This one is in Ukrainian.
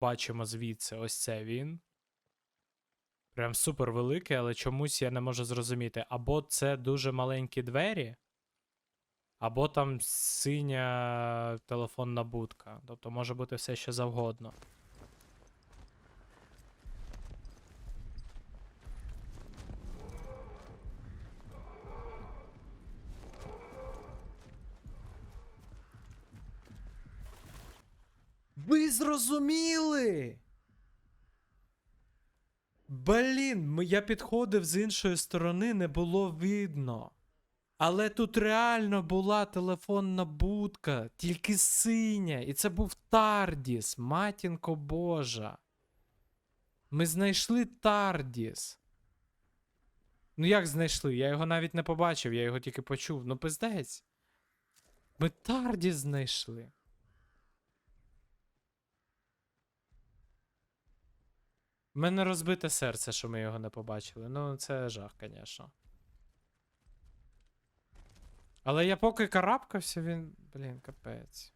бачимо звідси, ось це він. Прям супер великий, але чомусь я не можу зрозуміти. Або це дуже маленькі двері, або там синя телефонна будка. Тобто може бути все що завгодно. Ви зрозуміли? Блін, я підходив з іншої сторони, не було видно. Але тут реально була телефонна будка, тільки синя, і це був Тардіс, матінко Божа. Ми знайшли Тардіс. Ну як знайшли? Я його навіть не побачив, я його тільки почув. Ну, пиздець. Ми Тардіс знайшли. У мене розбите серце, що ми його не побачили. Ну, це жах, звісно. Але я поки карабкався, він. Блін, капець.